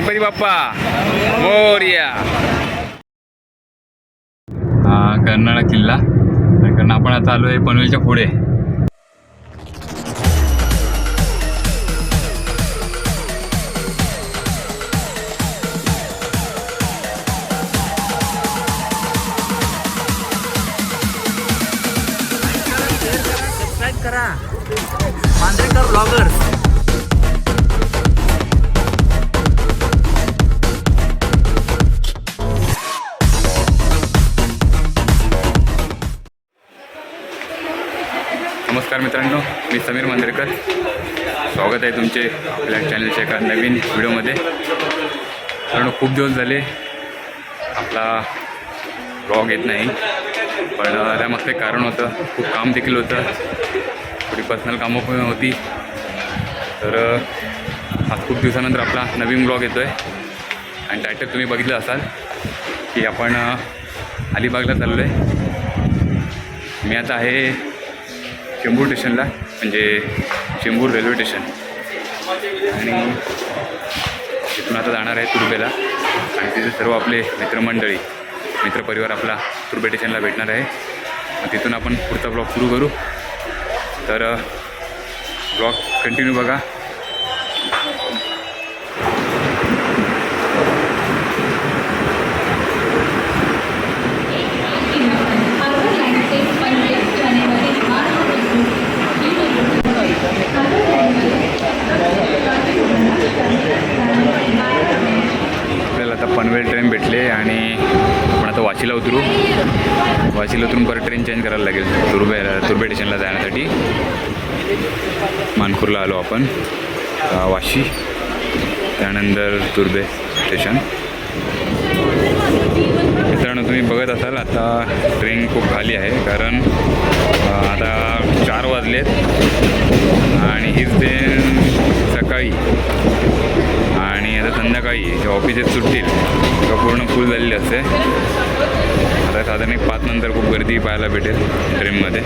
गणपती बाप्पा. मोर्या. हा कर्नाळा किल्ला. कारण आपण आता आलो आहे पनवेलच्या पुढे. करा. मांजरेकर ब्लॉगर्स नमस्कार मित्रांनो मी समीर मांजरेकर स्वागत आहे तुमचे आपल्या चॅनलच्या एका नवीन व्हिडिओमध्ये. कारण खूप दिवस झाले. आपला ब्लॉग येत नाही पण त्यामागचं कारण होतं. खूप काम देखील होतं. थोडी पर्सनल कामं पण होती. तर आज खूप दिवसानंतर आपला नवीन ब्लॉग येतो आहे आणि टायटल तुम्ही बघितलं असाल की आपण अलिबागला चाललो आहे मी आता आहे चेंबूर स्टेशनला म्हणजे चेंबूर रेल्वे स्टेशन. आणि तिथून आता जाणार आहे तुर्बेला आणि तिथे सर्व आपले मित्रमंडळी मित्रपरिवार आपला तुर्बे स्टेशनला भेटणार आहे. मग तिथून आपण पुढचा ब्लॉग सुरू करू. तर ब्लॉग कंटिन्यू बघा आपल्याला आता पनवेल ट्रेन भेटले आणि आपण आता वाशीला उतरू वाशीला उतरून परत ट्रेन चेंज करायला लागेल तुर्बे तुर्बे स्टेशनला जाण्यासाठी मानपूरला आलो आपण वाशी त्यानंतर तुर्बे स्टेशन मित्रांनो तुम्ही बघत असाल आता ट्रेन खूप खाली आहे कारण आता चार वाजलेत आणि हीच ट्रेन सकाळी आणि आता संध्याकाळी जे ऑफिसेस सुटतील तर पूर्ण फुल झालेली असते. आता साधारण एक पाच नंतर खूप गर्दी पाहायला भेटेल ट्रेनमध्ये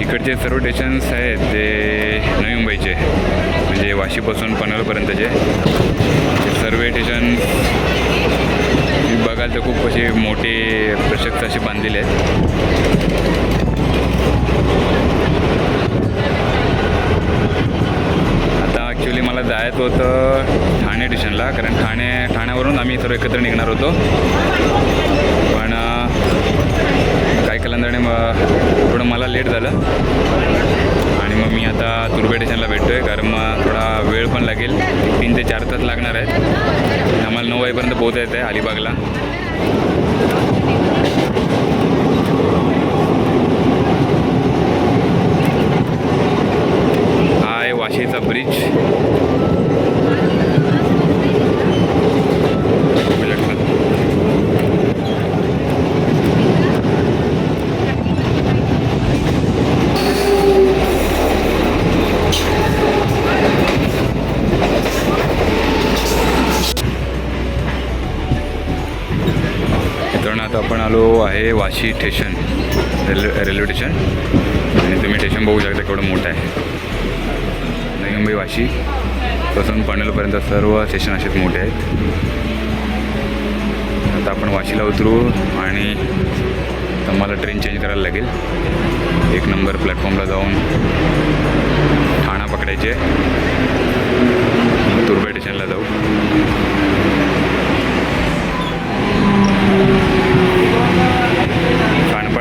इकडचे सर्व स्टेशन्स आहेत ते नवी मुंबईचे. म्हणजे वाशीपासून पनवेलपर्यंतचे. ते सर्व स्टेशन बघाल तर खूप असे मोठे प्रशस्त असे बांधलेले आहेत. आता ॲक्च्युली मला जायचं होतं ठाणे स्टेशनला कारण ठाणे ठाण्यावरून आम्ही सर्व एकत्र निघणार होतो. काही मग थोडं मला लेट झालं. आणि मग मी आता तुर्बे स्टेशनला भेटतो आहे कारण मग थोडा वेळ पण लागेल. तीन ते चार तास लागणार आहेत. आम्हाला नऊ वाजेपर्यंत पोहोचायचं आहे अलिबागला हा आहे वाशीचा ब्रिज मित्रांनो आता आपण आलो आहे स्टेशन रेल्वे रेल्वे स्टेशन. आणि तुम्ही स्टेशन बघू शकता केवढं मोठं आहे. नवी मुंबई वाशी पासून पनवेलपर्यंत सर्व स्टेशन असेच मोठे आहेत. आता आपण वाशीला उतरू आणि तर मला ट्रेन चेंज करायला लागेल. एक नंबर प्लॅटफॉर्मला जाऊन ठाणा पकडायचे. तुर्बे स्टेशनला जाऊ.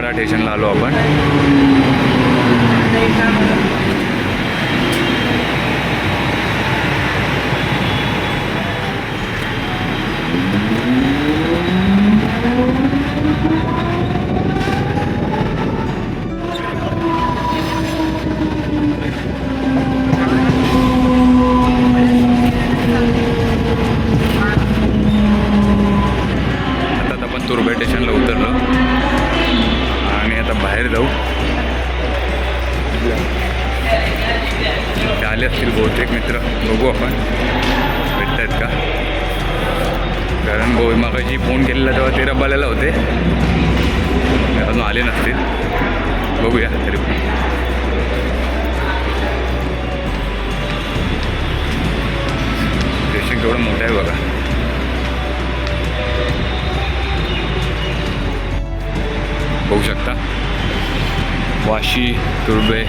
कानपाडा स्टेशनला आलो आपण. आता आपण तुर्बे स्टेशनला उतरलो. बाहेर जाऊ. ते आले असतील बहुतेक मित्र. बघू आपण. भेटत आहेत का? कारण भाऊ मागाशी फोन केलेला तेव्हा ते बाल्याला होते. अजून आले नसतील. बघूया तरी. स्टेशन केवढं मोठं आहे बघा. बघू शकता. वाशी तुर्बे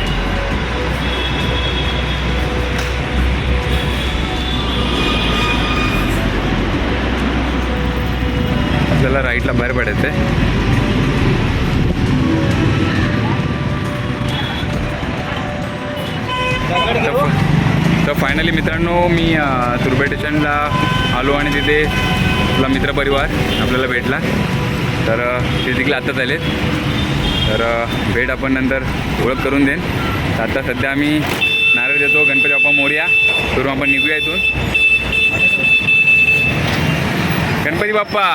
आपल्याला राईटला बाहेर पडायचं आहे तर फायनली मित्रांनो मी तुर्बे स्टेशनला आलो आणि तिथे आपला मित्रपरिवार आपल्याला भेटला. तर ते तिकडे आत्ताच आहेत तर भेट आपण नंतर ओळख करून देईन. तर आता सध्या आम्ही नारळ देतो गणपती बाप्पा मोर्या. करून आपण निघूया इथून. Ganpati Bappa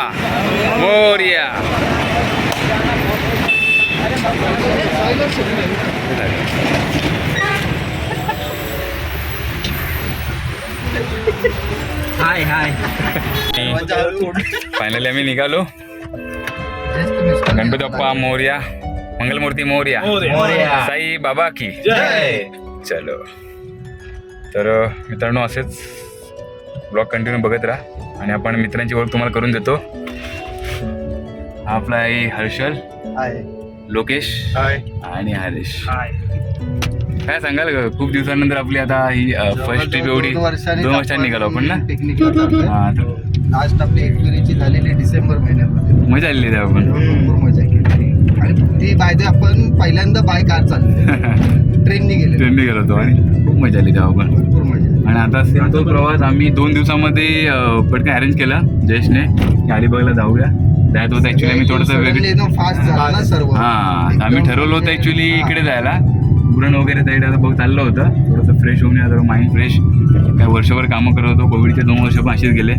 Morya. Hi hi finally आम्ही निघालो. गणपती बाप्पा मोर्या. मंगलमूर्ती मोर्या. मोरया. साई बाबा की. चलो. तर मित्रांनो असेच ब्लॉग कंटिन्यू बघत राहा. आणि आपण मित्रांची ओळख तुम्हाला करून देतो. आपला आहे हर्षल लोकेश आणि हरीश. काय सांगाल? खूप दिवसानंतर आपली आता ही फर्स्ट ट्रिप एवढी दोन वर्षांनी निघालो आपण ना? पिकनिक लास्ट आपली एकविरीची झालेली डिसेंबर महिन्यामध्ये. मजा आलेली आपण. भरपूर मजा ती बाय द आपण पहिल्यांदा बाय कार चालली. ट्रेननी गेले ट्रेनने गेलो होतो आणि खूप मजा आली तेव्हा आपण भरपूर मजा आणि आता तो प्रवास आम्ही दोन दिवसामध्ये अं, पटकन अरेंज केला जयेशने. की अलिबागला जाऊया. त्यात होतं ॲक्च्युली आम्ही थोडंसं वेगळं एकदम फास्ट झाला ना सर्व. हां आम्ही ठरवलं होतं ॲक्च्युली इकडे जायला. पुरण वगैरे साईड आता बघ चाललं होतं. थोडंसं फ्रेश होऊन या माइंड फ्रेश काय वर्षभर कामं करत होतो. कोविडचे दोन वर्ष पण असेच गेले.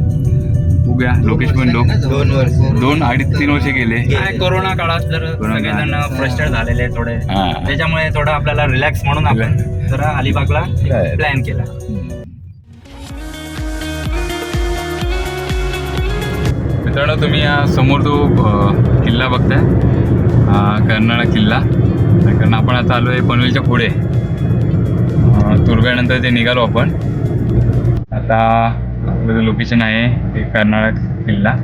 बघूया. लोकेश लोक दोन वर्ष. दोन अडीच तीन वर्ष गेले. काय कोरोना काळात जर सगळेजण. फ्रस्ट्रेट झालेले थोडे त्याच्यामुळे थोडं आपल्याला रिलॅक्स म्हणून आपण जरा अलिबागला. प्लॅन केला. मित्रांनो तुम्ही या समोर जो अ, किल्ला बघताय हा कर्नाळा किल्ला. कारण आपण आता आलो आहे पनवेलच्या पुढे. तुर्ब्यानंतर ते निघालो आपण. आता लोकेशन आहे ते कर्नाळा किल्ला.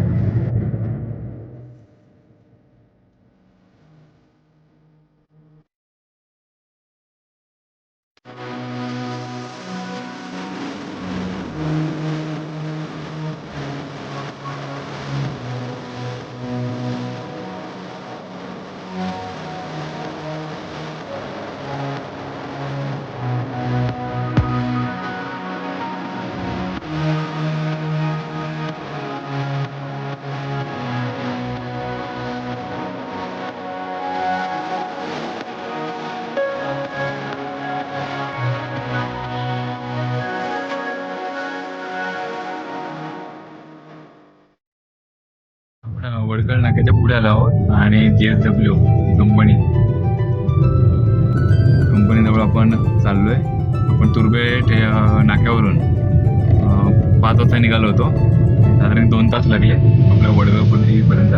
नाक्याच्या आहोत. आणि जे एस डब्ल्यू कंपनी. कंपनीजवळ आपण चाललोय. आपण तुर्बेट नाक्यावरून पाच वाजता निघालो होतो. साधारण दोन तास लागले आपल्या वडगाव येईपर्यंत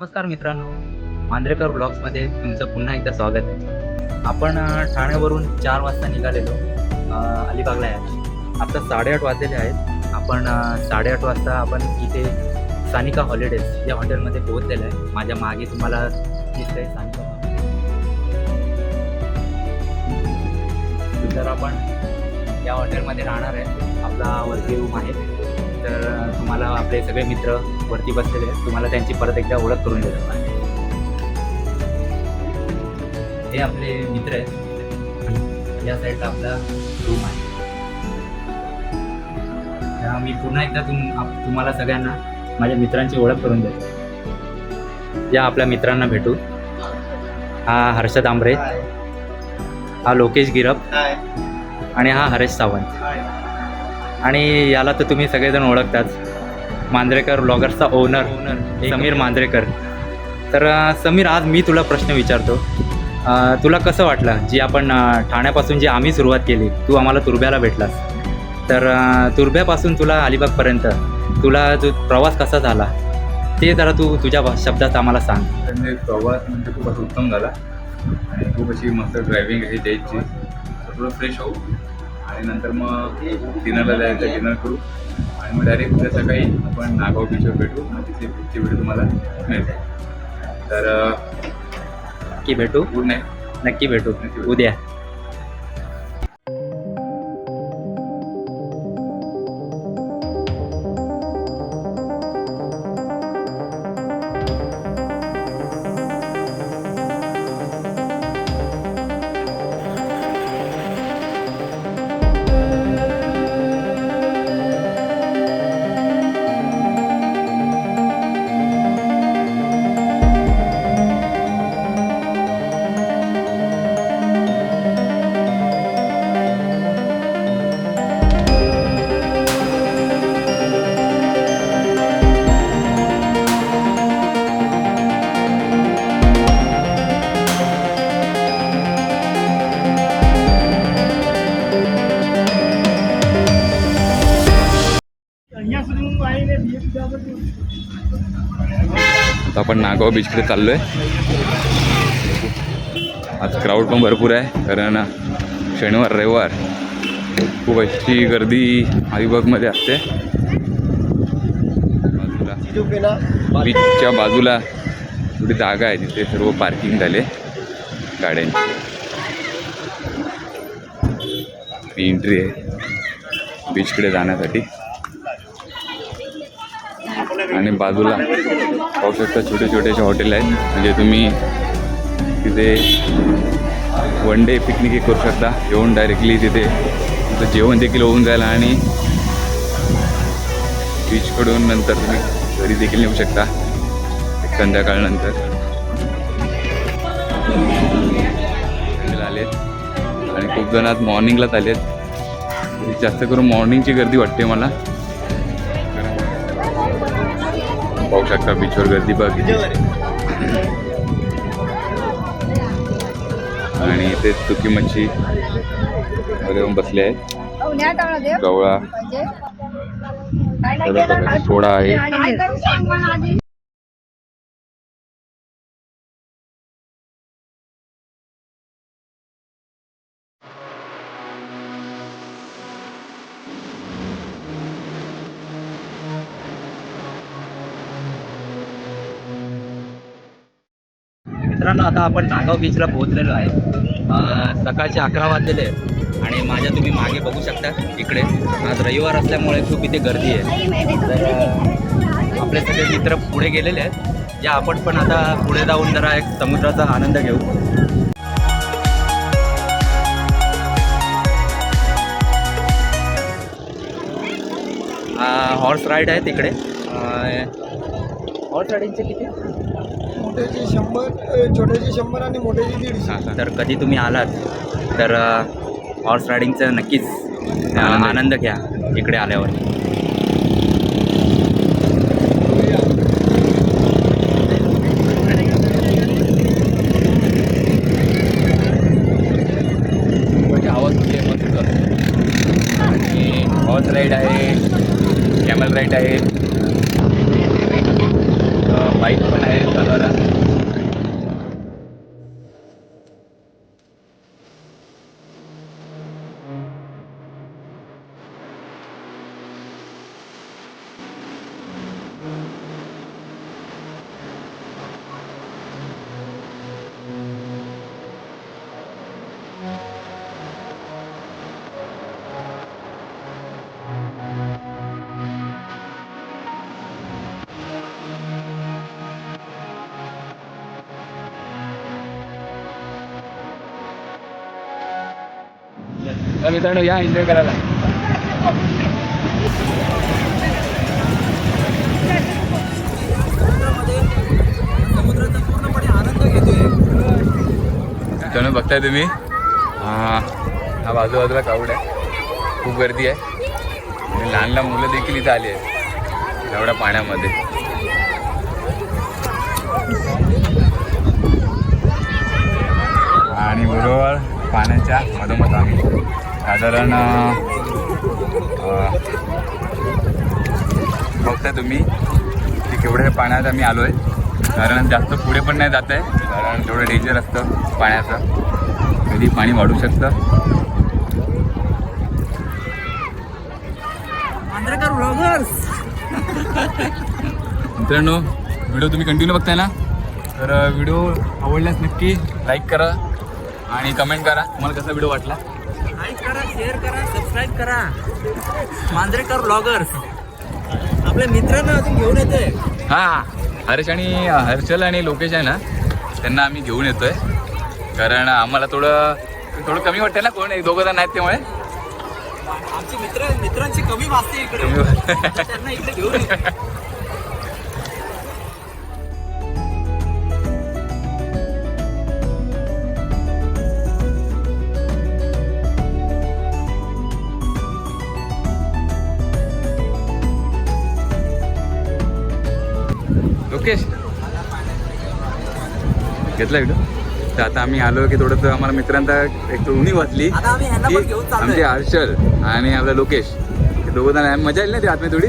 नमस्कार मित्रांनो मांद्रेकर ब्लॉग्समध्ये तुमचं पुन्हा एकदा स्वागत. आहे आपण ठाण्यावरून चार वाजता निघालेलो अलिबागला यायला. आता साडेआठ वाजलेले आहेत. आपण साडेआठ वाजता आपण इथे सानिका हॉलिडेज या हॉटेलमध्ये पोहोचलेलं आहे. माझ्या मागे तुम्हाला दिसतंय सानिका तर आपण या हॉटेलमध्ये राहणार आहे. आपला वरती रूम आहे. तर तुम्हाला आपले सगळे मित्र वरती बसलेले आहेत. तुम्हाला त्यांची परत एकदा ओळख करून देतो. हे आपले मित्र आहेत. या साईडला आपला रूम आहे. मी पुन्हा एकदा तुम तुम्हाला सगळ्यांना माझ्या मित्रांची ओळख करून देतो. या आपल्या मित्रांना भेटू हा हर्षद आंबरे. हा लोकेश गिरप आणि हा हरेश सावंत. आणि याला तर तुम्ही सगळेजण ओळखताच मांजरेकर ब्लॉगर्सचा ओनर समीर मांजरेकर तर समीर आज मी तुला प्रश्न विचारतो. तुला कसं वाटलं? जी आपण ठाण्यापासून जी आम्ही सुरुवात केली तू आम्हाला तुरब्याला भेटलास. तर तुरब्यापासून तुला अलिबागपर्यंत तुला जो प्रवास कसा झाला ते जरा तू तुझ्या भा- शब्दात आम्हाला सांग. म्हणजे प्रवास म्हणजे खूप असं उत्तम झाला. आणि खूप अशी मस्त ड्रायव्हिंग आहे द्यायची. थोडं फ्रेश होऊ. आणि नंतर मग डिनरला जायचं डिनर करू. आणि मग डायरेक्ट उद्या सकाळी आपण नागाव बीचवर भेटू. मग तिथे पुढची व्हिडिओ तुम्हाला मिळते. तर नक्की भेटू. नक्की भेटू. उद्या. आपण नागाव बीचकडे चाललो आहे आज क्राऊड पण भरपूर आहे कारण शनिवार रविवार खूप अशी गर्दी अलिबागमध्ये असते. बाजूला बीचच्या बाजूला थोडी जागा आहे तिथे सर्व पार्किंग झाले गाड्यांची. एंट्री आहे बीचकडे जाण्यासाठी. आणि बाजूला पाहू शकता छोटे छोटेसे हॉटेल आहेत. म्हणजे तुम्ही तिथे वन डे पिकनिक करू शकता. येऊन डायरेक्टली तिथे तिथं जेवण देखील होऊन जाईल आणि बीचकडून नंतर तुम्ही घरी देखील नेऊ शकता. संध्याकाळनंतर आले आणि खूप जण आज मॉर्निंगलाच आलेत. जास्त करून मॉर्निंगची गर्दी वाटते मला. पाहू शकता बीचवर गर्दी बघ. आणि इथे चुकी मच्छी येऊन बसले आहेत. गवळा. प्रकारचे सोडा आहे मित्रांनो आता आपण नागाव बीचला पोहोचलेलो आहे. सकाळचे अकरा वाजलेले आहे आणि माझ्या तुम्ही मागे बघू शकता इकडे. आज रविवार असल्यामुळे खूप इथे गर्दी आहे. तर आपले सगळे मित्र पुढे गेलेले आहेत. या आपण पण आता पुढे जाऊन जरा एक समुद्राचा आनंद घेऊ. हॉर्स राईड आहे तिकडे. हॉर्स राईडिंगचे किती? मोठ्याचे शंभर छोट्याचे शंभर आणि मोठ्याचे दीडशे. तर कधी तुम्ही आलात तर हॉर्स रायडिंगचं नक्कीच आनंद आनंद घ्या इकडे आल्यावर. तर मित्रांनो या एन्जॉय करायला. मित्रांनो बघताय तुम्ही? हा हा बाजूबाजूला कावड आहे. खूप गर्दी आहे. आणि लहान लहान मुलं देखील इथं आली आहेत. एवढ्या पाण्यामध्ये. आणि बरोबर पाण्याच्या मधोमध आम्ही साधारण बघताय तुम्ही ती केवढ्या पाण्यात आम्ही आलो आहे कारण जास्त पुढे पण नाही जात आहे कारण तेवढं डेंजर असतं पाण्याचं. कधी पाणी वाढू शकतं. मित्रांनो व्हिडिओ तुम्ही कंटिन्यू बघताय ना? तर व्हिडिओ आवडल्यास नक्की लाईक करा आणि कमेंट करा. तुम्हाला कसा व्हिडिओ वाटला? करा शेअर करा सबस्क्राईब करा. मांजरेकर ब्लॉगर्स आपल्या मित्रांना अजून घेऊन येते हां हर्ष आणि हर्षल आणि लोकेश आहे ना त्यांना आम्ही घेऊन येतोय. कारण आम्हाला थोडं थोडं कमी वाटतं ना कोण एक दोघं जण आहेत त्यामुळे. आमचे मित्र मित्रांची कमी वाजते इकडे. त्यांना इकडे घेऊन लोकेश. घेतला व्हिडिओ तर आता आम्ही आलो की थोडंसं आम्हाला मित्रांचा एक उणी वाचली चाललोय. आमचे हर्षल आणि आपला लोकेश. दोघं जण. मजा येईल ना ती आतमध्ये थोडी?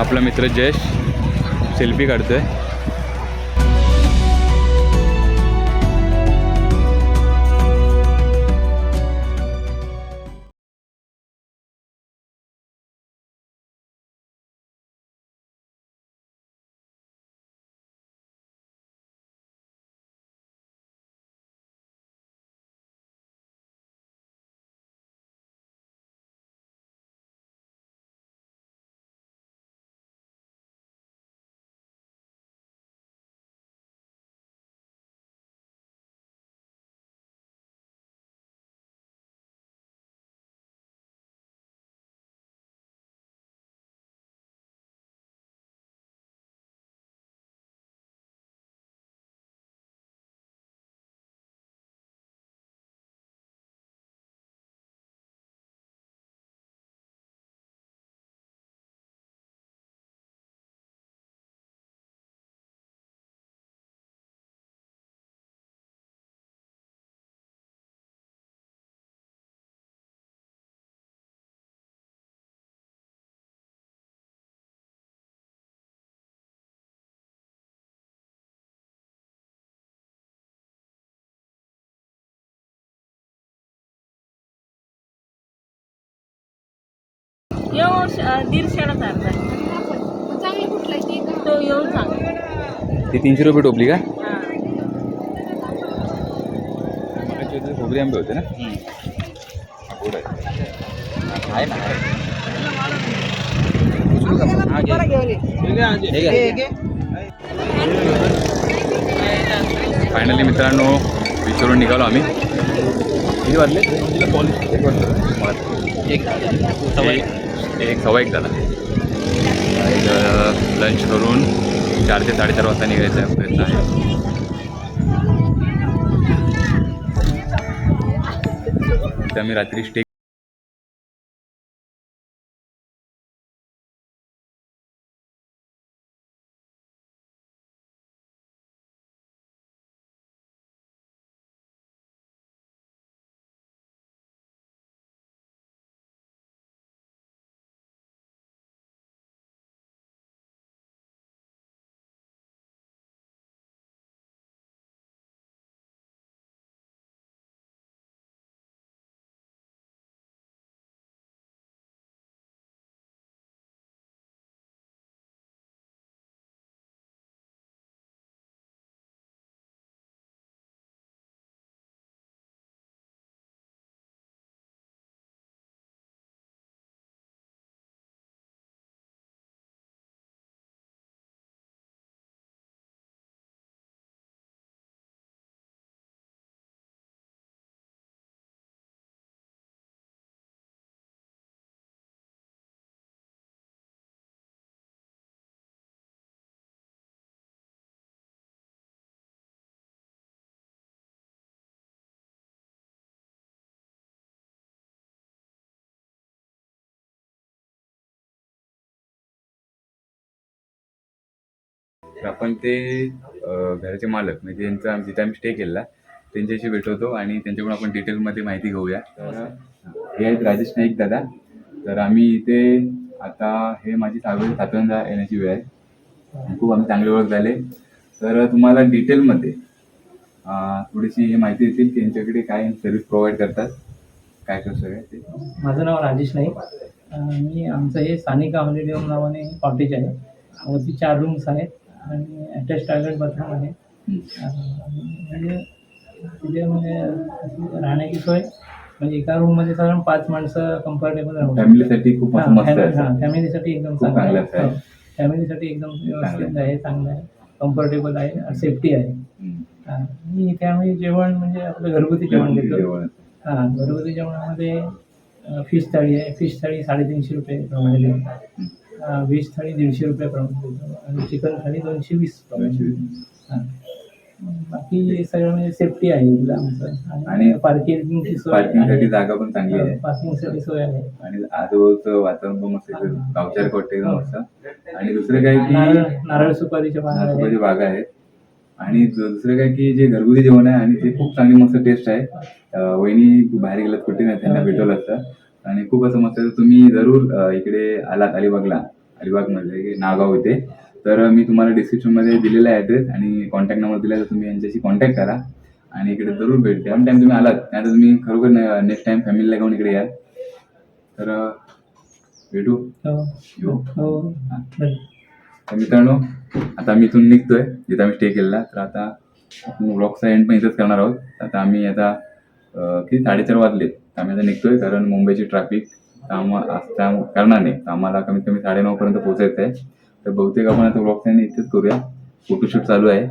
आपला मित्र जयश सेल्फी काढतोय. चांगलं कुठलं ते येऊन तीनशे रुपये टोपली का? हाँ. खोबरी आंबे होते ना? हा, गोड आहे. आहे ना फायनली मित्रांनो विचारून निघालो आम्ही. किती वाजले? एक वाजता. एक. एक सव्वा एक झाला. लंच करून चार ते साडेचार वाजता निघायचा प्रयत्न आहे तर मी रात्री स्टे तर आपण ते घराचे मालक म्हणजे त्यांचा जिथे आम्ही स्टे केलेला त्यांच्याशी भेटवतो आणि त्यांच्याकडून आपण डिटेलमध्ये माहिती घेऊया. तर हे आहेत राजेश नाईक दादा. तर आम्ही इथे आता हे माझी सहावी सातव्यांदा येण्याची वेळ आहे. खूप आम्ही चांगले ओळख झाले. तर तुम्हाला डिटेलमध्ये अं, थोडीशी ही माहिती देतील की यांच्याकडे काय सर्व्हिस प्रोव्हाइड करतात काय आहे ते. माझं नाव राजेश नाईक. मी आमचं हे सानिका हॉलिडे होम नावाने कॉटेज आहे. वरती चार रूम्स आहेत. आणि अटॅच टॉयलेट बाथरूम आहे. म्हणजे तिथे म्हणजे अशी राहण्याची सोय. म्हणजे एका रूममध्ये साधारण पाच माणसं कम्फर्टेबल राहू. फॅमिलीसाठी खूप हां, मस्त फॅमिली- आहे हां, फॅमिलीसाठी एकदम खूप चांगलं चांगलं आहे. हो. फॅमिलीसाठी एकदम व्यवस्थित आहे. चांगलं आहे. कम्फर्टेबल आहे सेफ्टी आहे. हम्म. हां, आणि इथे आम्ही जेवण म्हणजे आपलं घरगुती जेवण देतो. जेवण. हां घरगुती जेवणामध्ये फिश थाळी आहे. फिश थाळी साडेतीनशे रुपये प्रमाणे देतो व्हेज थाळी दीडशे रुपये प्रमाणे देतो. आणि चिकन थाळी दोनशे वीस हां. बाकी सगळं म्हणजे सेफ्टी आहे आमचं. आणि पार्किंगची पार्किंगसाठी जागा पण चांगली आहे. पार्किंगसाठी सोय आहे. आणि आजूबाजूचं वातावरण पण मस्त आहे. गावच्या कोटे मस्त. आणि दुसरं काय की नारळ नारळ सुपारीच्या बागा आहेत. बागा आहेत. आणि दुसरं काय की जे घरगुती जेवण आहे आणि ते खूप चांगली मस्त टेस्ट आहे. वहिनी बाहेर गेलात कुठे नाही त्यांना भेटवलं असतं. आणि खूप असं मस्त तुम्ही जरूर इकडे आलात अलिबागला. अलिबागमध्ये नागाव इथे. तर मी तुम्हाला डिस्क्रिप्शनमध्ये दिलेला आहे ॲड्रेस आणि कॉन्टॅक्ट नंबर दिला तर तुम्ही यांच्याशी कॉन्टॅक्ट करा. आणि इकडे जरूर भेट द्या. टाइम तुम्ही आलात नाही तर तुम्ही खरोखर नेक्स्ट टाइम फॅमिलीला घेऊन इकडे याल. तर भेटू. हो. येऊ. हो. बरं. तर मित्रांनो आता आम्ही इथून निघतोय जिथं आम्ही स्टे केलेला. तर आता ब्लॉगचा एंड पण इथंच करणार आहोत. आता आम्ही आता किती? साडेचार वाजले. आम्ही आता निघतोय कारण मुंबईची ट्रॅफिक करणार नाही. तर आम्हाला कमीत कमी साडेनऊ पर्यंत पोहोचायचं आहे तर बहुतेक आपण आता ब्लॉग एंड इथेच करूया. फोटोशूट चालू आहे.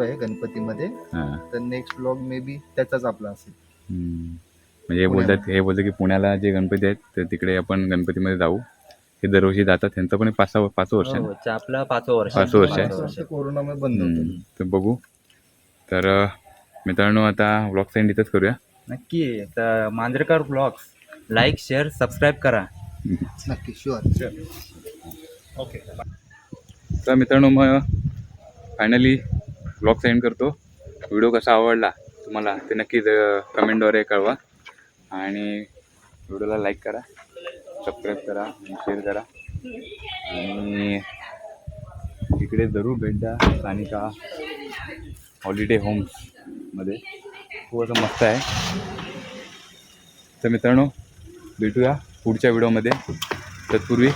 आहे गणपतीमध्ये. हां. तर नेक्स्ट ब्लॉग मे बी त्याचाच आपला असेल. हम्म. म्हणजे हे बोलतात हे बोलतात की पुण्याला जे गणपती आहेत तर तिकडे आपण गणपतीमध्ये जाऊ. हे दरवर्षी जातात. त्यांचं पण पाच सहा पाच वर्ष आहे ना? हो, आपलं पाचवं वर्ष पाच वर्ष आहे. पाच वर्ष कोरोनामध्ये बंद होतं. हम्म. तर बघू. तर अं, मित्रांनो आता ब्लॉगचा एंड इथंच करूया. नक्की. तर Manjrekar blogs like share subscribe करा. नक्की शुअर ओके तर मित्रांनो मग फायनली ब्लॉग सेंड करतो. व्हिडिओ कसा आवडला तुम्हाला ते नक्कीच कमेंटद्वारे कळवा. आणि व्हिडिओला लाईक करा सबस्क्राईब करा आणि शेअर करा. आणि इकडे जरूर भेट द्या सानिका हॉलिडे होम्समध्ये खूप असं मस्त आहे. तर मित्रांनो भेटूया पुढच्या व्हिडिओमध्ये तत्पूर्वी